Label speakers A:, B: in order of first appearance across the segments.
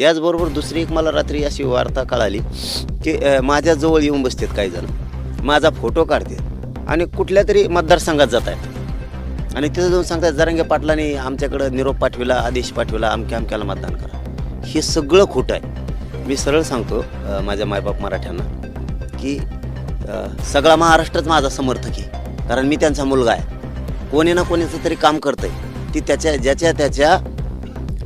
A: याचबरोबर दुसरी एक मला रात्री अशी वार्ता कळाली की माझ्याजवळ येऊन बसतात काही जण. माझा फोटो काढतात आणि कुठल्या तरी मतदारसंघात जात आहेत. आणि तिथं जाऊन सांगतात जरांगे पाटलांनी आमच्याकडं निरोप पाठविला आदेश पाठविला अमक्या अमक्याला मतदान करा. हे सगळं खोटं आहे. मी सरळ सांगतो माझ्या मायबाप मराठ्यांना की सगळा महाराष्ट्रच माझा समर्थक आहे. कारण मी त्यांचा मुलगा आहे. कोणी ना कोणीचं तरी काम करतंय. ती त्याच्या ज्याच्या त्याच्या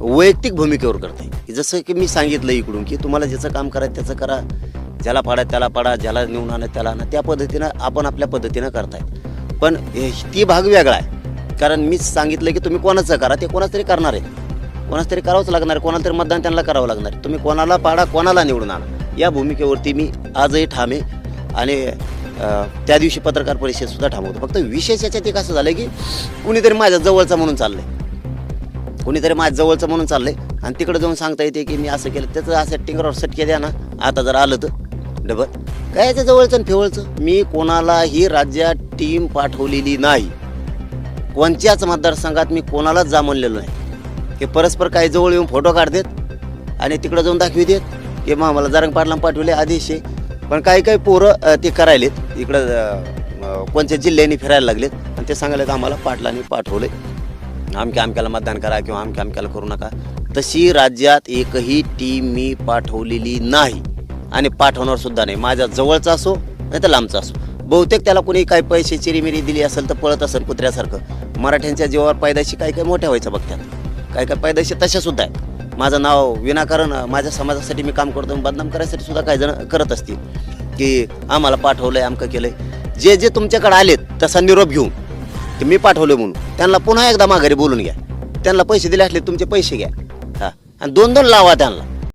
A: वैयक्तिक भूमिकेवर करते जसं की मी सांगितलं इकडून की तुम्हाला ज्याचं काम करायचं त्याचं करा. ज्याला पाडा त्याला पाडा ज्याला निवडून आणा त्याला आणा त्या पद्धतीनं आपण आपल्या पद्धतीनं करतायत. पण हे- ती भाग वेगळा आहे. कारण मीच सांगितलं की तुम्ही कोणाचं करा ते कोणाच तरी करणार आहे. कोणाच तरी करावंच लागणार आहे कोणाला तरी मतदान त्यांना करावं लागणार. आहे तुम्ही कोणाला पाडा कोणाला निवडून आणा. या भूमिकेवरती मी आजही ठामे आणि त्या दिवशी पत्रकार परिषदसुद्धा ठामवतो. फक्त विशेष याच्यात एक असं झालं की कुणीतरी माझ्या जवळचा म्हणून चाललंय. कुणीतरी माझ्या जवळचं म्हणून चाललंय. आणि तिकडे जाऊन सांगता येते की मी असं केलं. त्याचं असं टिंगरावर सटके द्या ना. आता जर आलं तर. डबल. काय ते जवळचं आणि फेवळचं? मी कोणालाही राज्यात टीम पाठवलेली नाही. कोणत्याच मतदारसंघात मी कोणालाच जा नाही. हे परस्पर काही जवळ येऊन फोटो काढतात आणि तिकडं जाऊन दाखवी देत की मग मला जरंग पाटला पाठवले आदेश आहे. पण काही काही पोरं ते करायलेत. इकडं कोणत्या जिल्ह्यांनी फिरायला लागलेत. आणि ते सांगायला आम्हाला पाटलांनी पाठवले आमक्या आमक्याला मतदान करा किंवा आमक्या आमक्याला करू नका. तशी राज्यात एकही टीम मी पाठवलेली नाही. आणि पाठवणार सुद्धा नाही. माझ्या जवळचा असो नाही तर लांबचा असो. बहुतेक त्याला कोणी काही पैसे चिरीमिरी दिली असेल तर पळत असेल कुत्र्यासारखं. मराठ्यांच्या जीवावर पायदाशी काही काही मोठ्या व्हायचं बघतात काही काही पायदाशी तशासुद्धा आहेत. माझं नाव विनाकारण माझ्या समाजासाठी मी काम करतो बदनाम करायसाठी सुद्धा काही जण करत असतील. की आम्हाला पाठवलं आहे आमकं आहे जे जे तुमच्याकडे आलेत तसा निरोप घेऊन की मी पाठवले म्हणून. त्यांना पुन्हा एकदा माघारी बोलून घ्या. त्यांना पैसे दिले असले तुमचे पैसे घ्या. आणि दोन दोन लावा त्यांना.